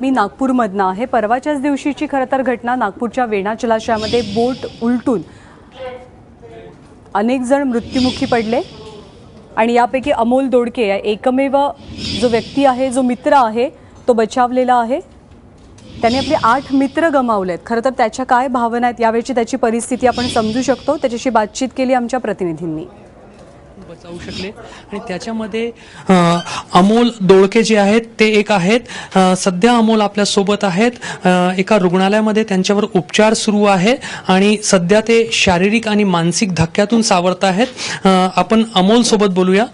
मी नागपूरमधनं आहे. परवाच्याच दिवशीची खरं तर घटना नागपूरच्या वेणा जलाशयामध्ये बोट उलटून अनेक जण मृत्युमुखी पडले. आणि यापैकी अमोल दोडके या एकमेव जो व्यक्ती आहे जो मित्र आहे तो बचावलेला आहे. त्याने आपले आठ मित्र गमावले आहेत खरं तर त्याच्या काय भावना आहेत यावेळची त्याची परिस्थिती आपण समजू शकतो. त्याच्याशी बातचीत केली आमच्या प्रतिनिधींनी. बचावू शकले. आणि त्याच्यामध्ये अमोल दोळके जे आहेत ते एक आहेत. सध्या अमोल आपल्यासोबत आहेत. एका रुग्णालयामध्ये त्यांच्यावर उपचार सुरू आहे आणि सध्या ते शारीरिक आणि मानसिक धक्क्यातून सावरत आहेत. आपण अमोल सोबत बोलूया.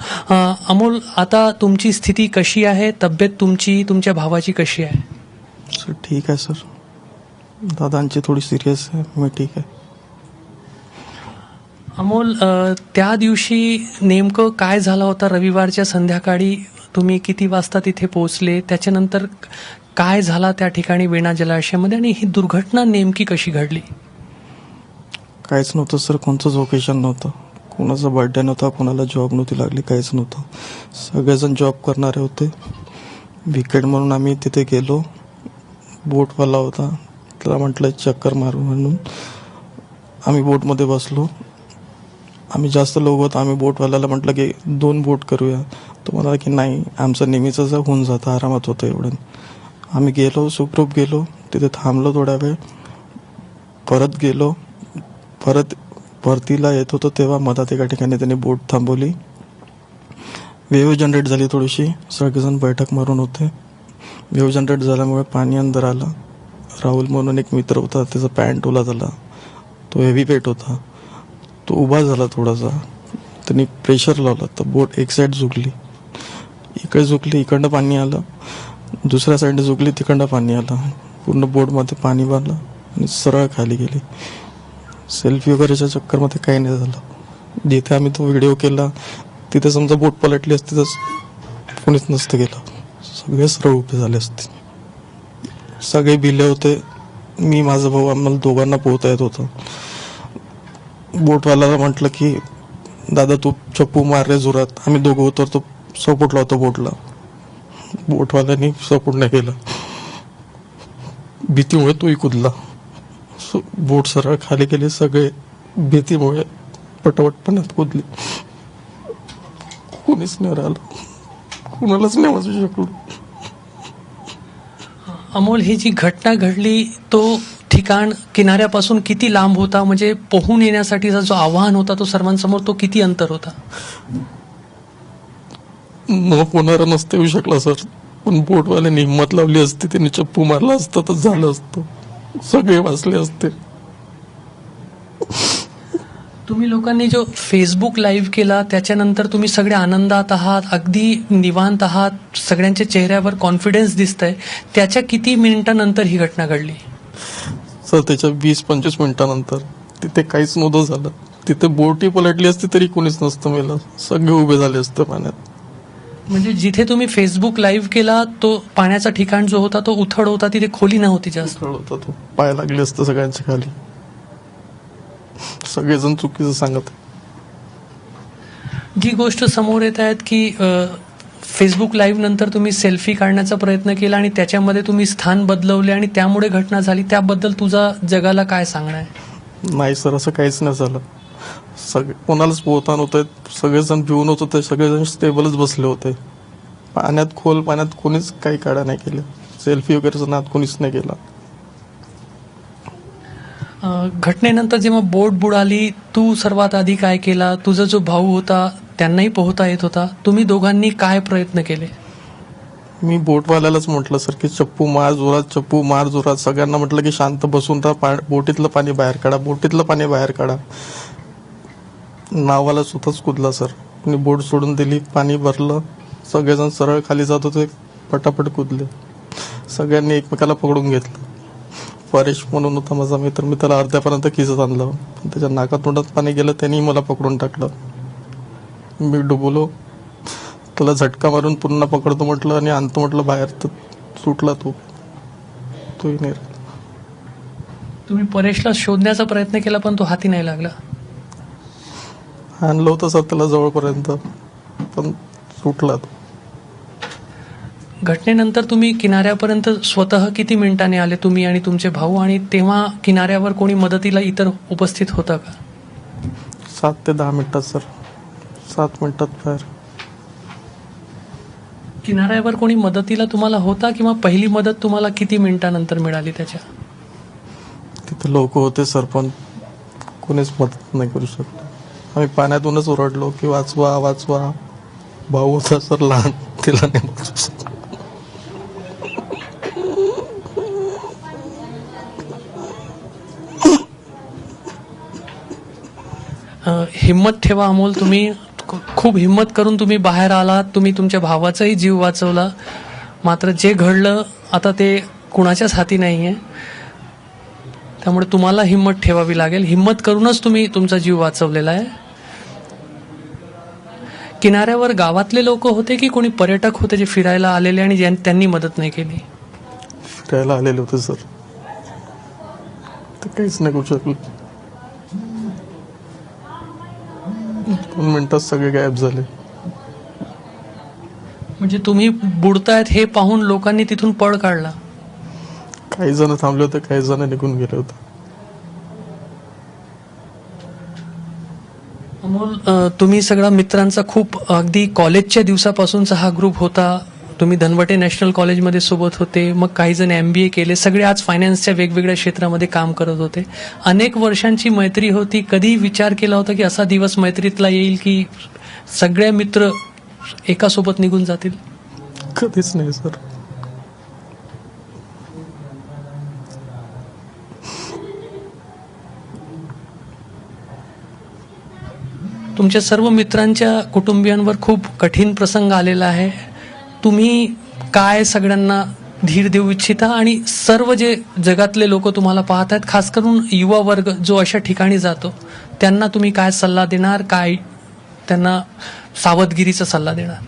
अमोल आता तुमची स्थिती कशी आहे? तब्येत तुमची तुमच्या भावाची कशी आहे? सर ठीक आहे सर. दादांची थोडी सिरियस आहे मी ठीक आहे. अमोल त्या दिवशी नेमकं काय झालं होतं? रविवारच्या संध्याकाळी तुम्ही किती वाजता तिथे पोहोचले? त्याच्यानंतर काय झाला त्या ठिकाणी वेणा जलाशयामध्ये? आणि ही दुर्घटना नेमकी कशी घडली? काहीच नव्हतं सर. कोणतंच ओकेशन नव्हतं. कोणाचा बर्थडे नव्हता कोणाला जॉब नव्हती लागली काहीच नव्हतं. सगळेजण जॉब करणारे होते. विकेट म्हणून आम्ही तिथे गेलो. बोटवाला होता. त्याला म्हटलं चक्कर मारू म्हणून. आम्ही बोटमध्ये बसलो. आम्ही जास्त लोक होतो आम्ही बोटवाल्याला म्हटलं की दोन बोट करूया. तो म्हणाला की नाही आमचं नेहमीचं जर होऊन जातं आरामात होतं एवढं. आम्ही गेलो सुखरूप गेलो तिथे थांबलो थोड्या वेळ. परत गेलो परत परतीला येत होतो तेव्हा मधात एका ठिकाणी त्यांनी बोट थांबवली. वेव्ह जनरेट झाली थोडीशी सगळेजण बैठक मारून होते. वेव्ह जनरेट झाल्यामुळे पाणी अंदर आलं. राहुल म्हणून एक मित्र होता त्याचा पॅन्ट ओला झाला. तो हेवी पेट होता. तो उभा झाला थोडासा. त्यांनी प्रेशर लावला. तर बोट एक साईड झुकली. इकडे झुकली इकडनं पाणी आलं. दुसऱ्या साईडने झुकली तिकडनं पाणी आलं. पूर्ण बोटमध्ये पाणी भरलं आणि सरळ खाली गेली. सेल्फी वगैरेच्या चक्करमध्ये काही नाही झालं. जिथे आम्ही तो व्हिडिओ केला तिथे समजा बोट पलटली असती तर कोणीच नसतं गेलं. सगळे सरळ उभे झाले असते. सगळे भिले होते. मी माझा भाऊ आम्हाला दोघांना पोहता येत होतं. बोटवाल्याला म्हटलं की दादा तू चप्पू मार रे जोरात. आम्ही दोघं होतो तो सपोर्टला होतो बोटला. बोटवाल्यानी सपोर्ट नाही केला. भीतीमुळे तोही कुदला सो बोट सरळ खाली गेले सगळे भीतीमुळे पटवटपणात कुदले. कोणीच नाही राहिलं. कोणालाच नाही वाचू शकलो. अमोल ही जी घटना घडली तो ठिकाण किनाऱ्यापासून किती लांब होता? म्हणजे पोहून येण्यासाठीचा जो आव्हान होता तो सर्वांसमोर तो किती अंतर होता? न होणारा नसता येऊ शकला सर. पण बोटवाल्याने हिंमत लावली असती त्यांनी चप्पू मारला असता तर झालं असतं. सगळे वाचले असते. तुम्ही लोकांनी जो फेसबुक लाईव्ह केला त्याच्यानंतर तुम्ही सगळे आनंदात आहात अगदी निवांत आहात सगळ्यांच्या चेहऱ्यावर कॉन्फिडन्स दिसतंय. त्याच्या किती मिनिटानंतर ही घटना घडली? सर त्याच्या वीस पंचवीस मिनिटानंतर. तिथे काहीच नव्हतं झालं. तिथे बोटी पलटली असती तरी कोणीच नसतं मेलं. सगळे उभे झाले असते पाण्यात. म्हणजे जिथे तुम्ही फेसबुक लाईव्ह केला तो पाण्याचा ठिकाण जो होता तो उथळ होता तिथे खोली नव्हती जास्त? होता तो. पाय लागले असते सगळ्यांच्या खाली. सगळेजण चुकीचं सांगत आहे. जी गोष्ट समोर येत आहेत की फेसबुक लाईव्ह नंतर तुम्ही सेल्फी काढण्याचा प्रयत्न केला आणि त्याच्यामध्ये तुम्ही स्थान बदलवले आणि त्यामुळे घटना झाली. त्याबद्दल तुझा जगाला काय सांगणं आहे? नाही सर असं काहीच नाही झालं. सगळे कोणालाच पोहता नव्हतं सगळेजण भिवून होत होते. सगळेजण स्टेबलच बसले होते. पाण्यात खोल पाण्यात कोणीच काही काढा नाही केले सेल्फी वगैरेचा नाद कोणीच नाही केला. घटनेनंतर जेव्हा बोट बुडाली तू सर्वात आधी काय केला? तुझा जो भाऊ होता त्यांनाही पोहता येत होता. तुम्ही दोघांनी काय प्रयत्न केले? मी बोटवाल्यालाच म्हटलं सर की चप्पू मार जोरात चप्पू मार जोरात. सगळ्यांना म्हटलं की शांत बसून तर पा बोटीतलं पाणी बाहेर काढा बोटीतलं पाणी बाहेर काढा. नावाला स्वतःच कुदला सर. मी बोट सोडून दिली पाणी भरलं. सगळेजण सरळ खाली जात होते पटापट कुदले. सगळ्यांनी एकमेकाला पकडून घेतलं. परेश म्हणून होता माझा मित्र. मी त्याला अर्ध्यापर्यंत खिचत आणलं. पण त्याच्या नाकातोंडात पाणी गेलं त्यांनी मला पकडून टाकलं. मी डुबलो. त्याला झटका मारून पुन्हा पकडतो म्हटलं आणि आणतो म्हटलं बाहेर. तर सुटला तो. तोही नाही. तुम्ही परेशला शोधण्याचा प्रयत्न केला पण तो हाती नाही लागला. आणलं होतं सर त्याला जवळपर्यंत पण सुटला तो. घटनेनंतर तुम्ही किनाऱ्यापर्यंत स्वतः किती मिनिटांनी आले तुम्ही आणि तुमचे भाऊ? आणि तेव्हा किनाऱ्यावर कोणी मदतीला इतर उपस्थित होतं का? सात ते दहा मिनिटात सर. सात मिनिटात बाहेर. किनाऱ्यावर कोणी मदतीला तुम्हाला होता किंवा पहिली मदत तुम्हाला किती मिनिटानंतर मिळाली त्याच्या? तिथे लोक होते सर पण कोणीच मदत नाही करू शकतो आम्ही पाण्यातूनच ओरडलो की वाचवा वाचवा. भाऊ होता सर लहान. तिला नाही शकत. हिम्मत ठेवा अमोल तुम्ही खूप हिम्मत करून तुम्ही बाहेर आलात तुम्ही तुमच्या भावाचाही जीव वाचवला. मात्र जे घडलं आता ते कुणाच्याच हाती नाही आहे त्यामुळे तुम्हाला हिंमत ठेवावी लागेल. हिम्मत करूनच तुम्ही तुमचा जीव वाचवलेला आहे. किनाऱ्यावर गावातले लोक होते की कोणी पर्यटक होते जे फिरायला आलेले आणि ज्यां- त्यांनी मदत नाही केली? फिरायला आलेले होते सर. काहीच नाही करू शकलो दोन मिनिटात सगळे गायब झाले. म्हणजे तुम्ही बुडतायत हे पाहून लोकांनी तिथून पळ काढला. काही जण थांबले होते काही जण निघून गेले होते. अमोल तुम्ही सगळा मित्रांचा खूप अगदी कॉलेजच्या दिवसापासूनचा हा ग्रुप होता. तुम्ही धनवटे नॅशनल कॉलेजमध्ये सोबत होते मग काही जण एम बी ए केले सगळे आज फायनान्सच्या वेगवेगळ्या क्षेत्रामध्ये काम करत होते. अनेक वर्षांची मैत्री होती कधी विचार केला होता की असा दिवस मैत्रीतला येईल की सगळे मित्र एका सोबत निघून जातील? कधीच नाही सर. तुमच्या सर्व मित्रांच्या कुटुंबियांवर खूप कठीण प्रसंग आलेला आहे. तुम्ही काय सगळ्यांना धीर देऊ इच्छिता? आणि सर्व जे जगातले लोक तुम्हाला पाहत आहेत खास करून युवा वर्ग जो अशा ठिकाणी जातो त्यांना तुम्ही काय सल्ला देणार? काय त्यांना सावधगिरीचा सल्ला देणार?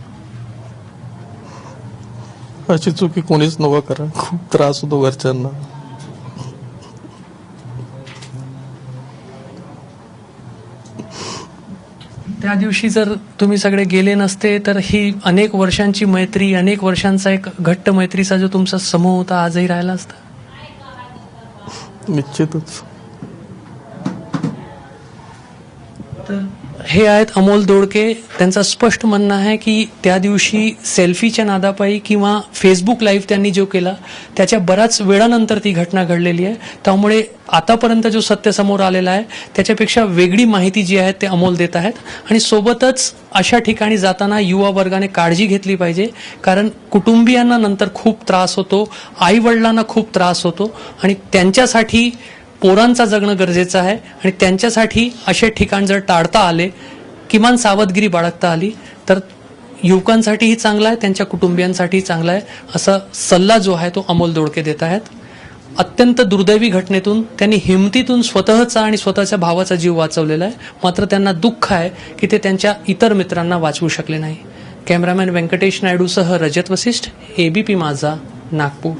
अशी चुकी कोणीच नको करा खूप त्रास होतो घरच्यांना. त्या दिवशी जर तुम्ही सगळे गेले नसते तर ही अनेक वर्षांची मैत्री अनेक वर्षांचा एक घट्ट मैत्रीचा जो तुमचा समूह होता आजही राहिला असता? निश्चितच. तर हे आहेत अमोल दोडके. त्यांचं स्पष्ट म्हणणं आहे की त्या दिवशी सेल्फीच्या नादापायी किंवा फेसबुक लाईव्ह त्यांनी जो केला त्याच्या बऱ्याच वेळानंतर ती घटना घडलेली आहे. त्यामुळे आतापर्यंत जो सत्य समोर आलेला आहे त्याच्यापेक्षा वेगळी माहिती जी आहे ते अमोल देत आहेत. आणि सोबतच अशा ठिकाणी जाताना युवा वर्गाने काळजी घेतली पाहिजे कारण कुटुंबियांना नंतर खूप त्रास होतो आई वडिलांना खूप त्रास होतो. आणि त्यांच्यासाठी पोरांचा जगणं गरजेचं आहे आणि त्यांच्यासाठी असे ठिकाण जर टाळता आले किमान सावधगिरी बाळगता आली तर युवकांसाठीही चांगला आहे त्यांच्या कुटुंबियांसाठीही चांगला आहे असा सल्ला जो आहे तो अमोल दोडके देत आहेत. अत्यंत दुर्दैवी घटनेतून त्यांनी हिमतीतून स्वतःचा आणि स्वतःच्या भावाचा जीव वाचवलेला आहे. मात्र त्यांना दुःख आहे की ते त्यांच्या इतर मित्रांना वाचवू शकले नाही. कॅमेरामॅन व्यंकटेश नायडूसह रजत वसिष्ठ एबीपी माझा नागपूर.